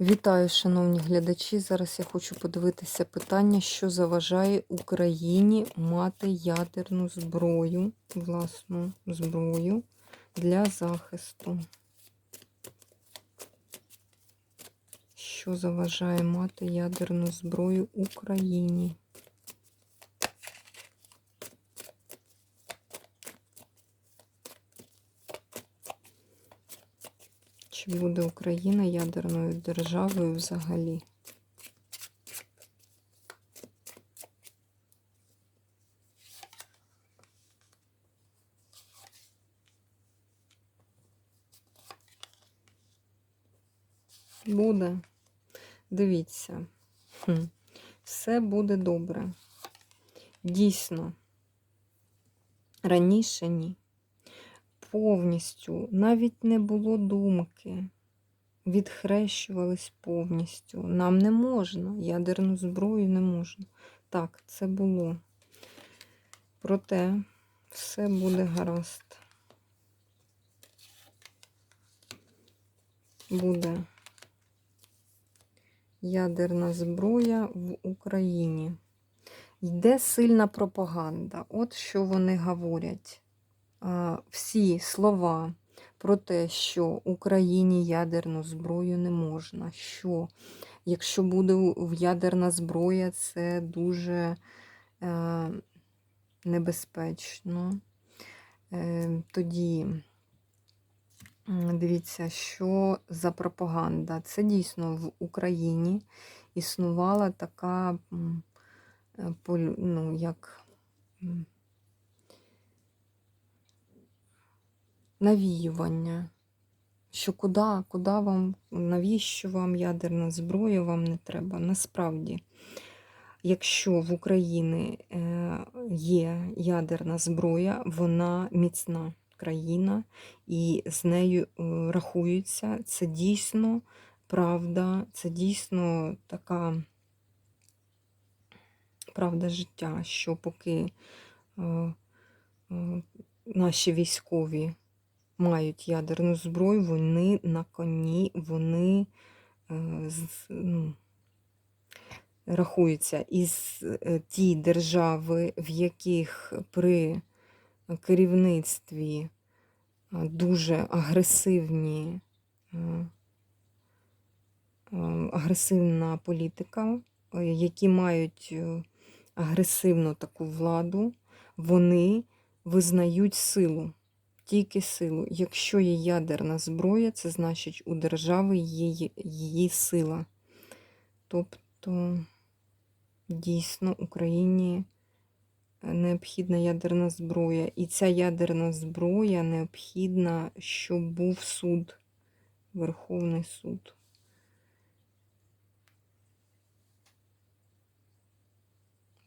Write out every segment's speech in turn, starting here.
Вітаю, шановні глядачі. Зараз я хочу подивитися питання, що заважає Україні мати ядерну зброю, власну зброю для захисту. Що заважає мати ядерну зброю Україні? Буде Україна ядерною державою взагалі? Буде. Дивіться, все буде добре. Дійсно, раніше ні повністю, навіть не було думки. Відхрещувались повністю. Нам не можна, ядерну зброю не можна. Так, це було. Проте все буде гаразд. Буде ядерна зброя в Україні. Йде сильна пропаганда. От що вони говорять всі слова про те, що Україні ядерну зброю не можна. Що якщо буде ядерна зброя, це дуже е, небезпечно. Е, Тоді дивіться, що за пропаганда. Це дійсно в Україні існувала така, е, ну, як навіювання. Що куди, куди вам, навіщо вам ядерна зброя, вам не треба. Насправді, якщо в Україні е, є ядерна зброя, вона міцна країна і з нею е, рахуються. Це дійсно правда, це дійсно така правда життя, що поки е, наші військові мають ядерну зброю, вони на коні, вони е, ну, рахуються із е, ті держави, в яких при керівництві е, дуже агресивні, агресивна політика, які мають агресивну таку владу, вони визнають силу тільки силу. Якщо є ядерна зброя, це значить у держави є її сила. Тобто, дійсно, Україні необхідна ядерна зброя. І ця ядерна зброя необхідна, щоб був суд, Верховний суд.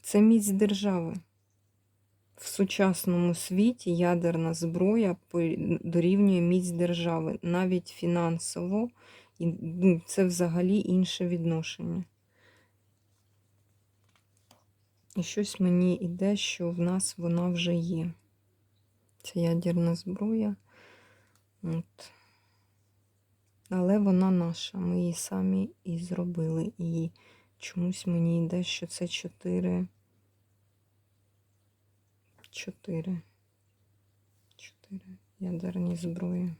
Це міць держави. В сучасному світі ядерна зброя дорівнює міць держави, навіть фінансово, ну, це взагалі інше відношення. І щось мені йде, що в нас вона вже є. Це ядерна зброя. От. Але вона наша. Ми її самі і зробили. І чомусь мені йде, що це чотири. Чотири. Чотири ядерні зброї.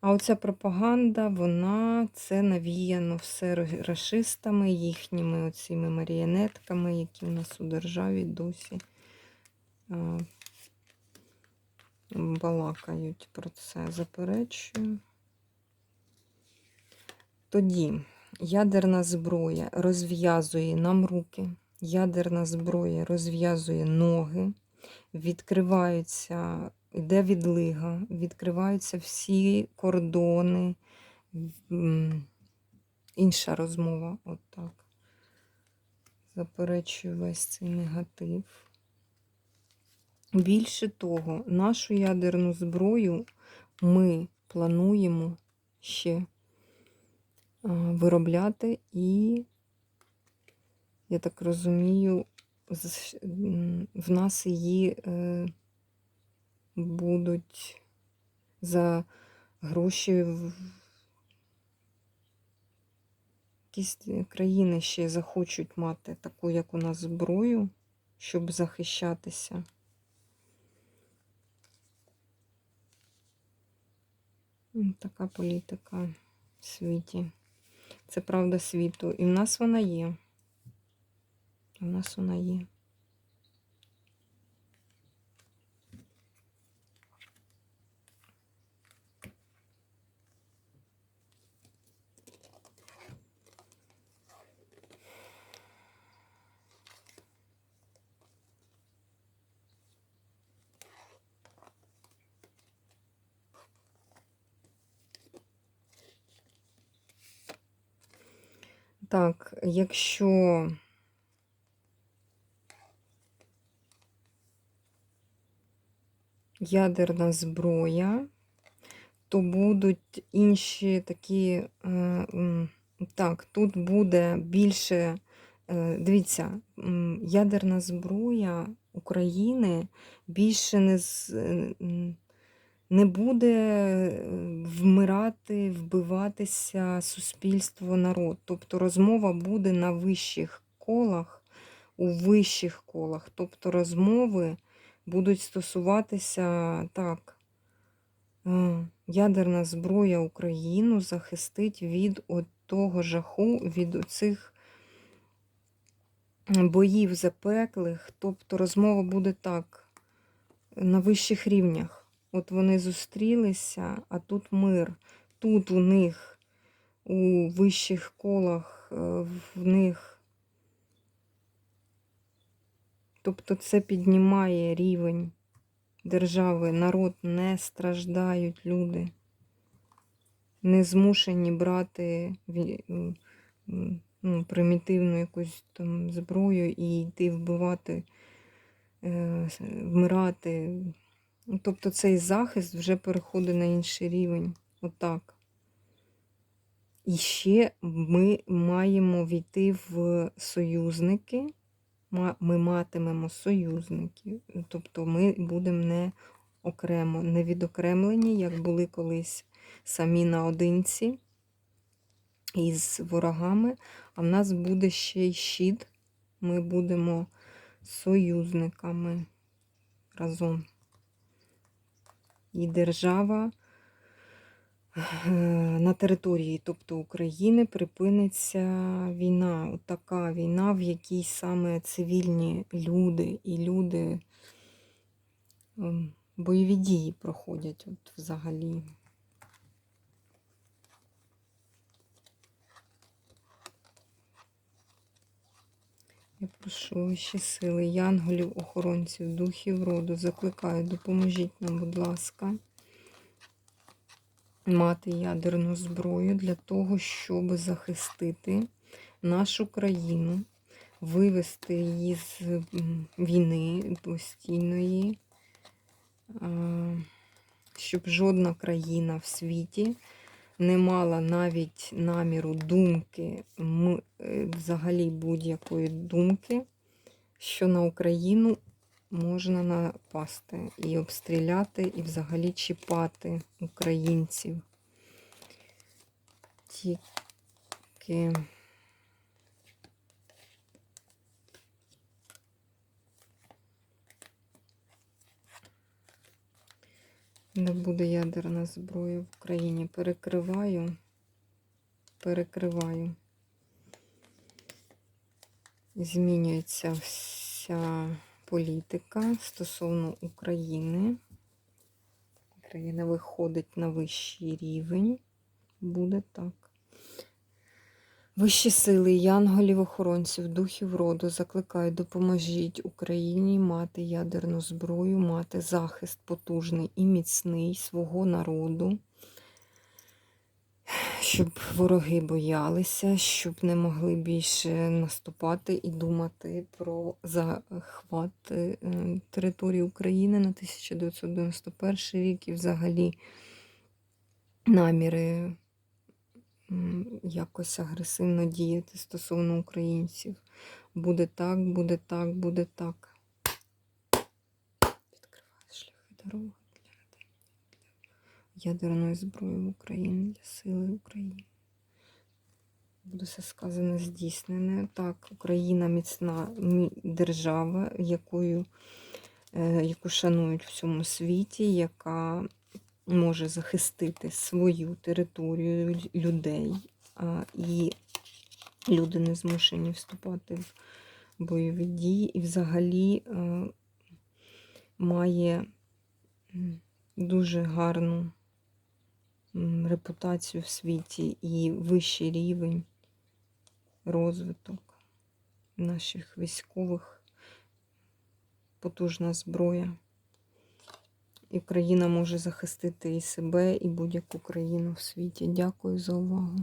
А оця пропаганда, вона це навіяно все расистами, їхніми оціми маріонетками, які в нас у державі досі а, балакають про це. Заперечую. Тоді ядерна зброя розв'язує нам руки ядерна зброя розв'язує ноги, відкриваються, йде відлига, відкриваються всі кордони. Інша розмова, от. Заперечую весь цей негатив. Більше того, нашу ядерну зброю ми плануємо ще виробляти і я так розумію, в нас її е, будуть за гроші в якісь країни ще захочуть мати таку, як у нас, зброю, щоб захищатися. Така політика в світі. Це правда світу. І в нас вона є. У нас вона є. Так, якщо ядерна зброя, то будуть інші такі. е, Так, тут буде більше. е, Дивіться, ядерна зброя України більше не, з- не буде е, вмирати, вбиватися суспільство, народ. Тобто розмова буде на вищих колах, у вищих колах. Тобто розмови будуть стосуватися так. е, Ядерна зброя Україну захистить від от того жаху, від цих боїв запеклих. Тобто розмова буде так на вищих рівнях. От вони зустрілися, а тут мир. Тут у них у вищих колах, е, в них. Тобто це піднімає рівень держави. Народ не страждають люди. Не змушені брати ну, примітивну якусь там зброю і йти вбивати, е, вмирати. Ну, Тобто цей захист вже переходить на інший рівень. Отак. І ще ми маємо війти в союзники. Ми матимемо союзників. Тобто ми будемо не окремо, не відокремлені, як були колись самі наодинці із ворогами. А в нас буде ще й щит. Ми будемо союзниками разом. І держава на території, тобто України, припиниться війна. От така війна, в якій саме цивільні люди і люди ем, бойові дії проходять от взагалі. Я прошу вищі сили, янголів, охоронців, духів роду, закликаю, допоможіть нам, будь ласка, мати ядерну зброю для того, щоб захистити нашу країну, вивести її з війни постійної, щоб жодна країна в світі не мала навіть наміру думки, е, взагалі будь-якої думки, що на Україну можна напасти і обстріляти, і взагалі чіпати українців. Тільки не буде ядерна зброя в Україні. Перекриваю, перекриваю. Змінюється вся політика стосовно України. Україна виходить на вищий рівень. Буде так. Вищі сили, янголів, охоронців, духів роду закликаю, допоможіть Україні мати ядерну зброю, мати захист потужний і міцний свого народу, щоб вороги боялися, щоб не могли більше наступати і думати про захват е, території України на 1991 рік і взагалі наміри якось агресивно діяти стосовно українців. Буде так, буде так, буде так. Відкриваю шляхи дороги зброї в Україні для сили України. Буде все сказане здійснене. Так, Україна міцна держава, якою, е, яку шанують в всьому світі, яка може захистити свою територію, людей. І люди не змушені вступати в бойові дії. І взагалі е, має дуже гарну репутацію в світі і вищий рівень розвиток наших військових, потужна зброя. І Україна може захистити і себе, і будь-яку країну в світі. Дякую за увагу.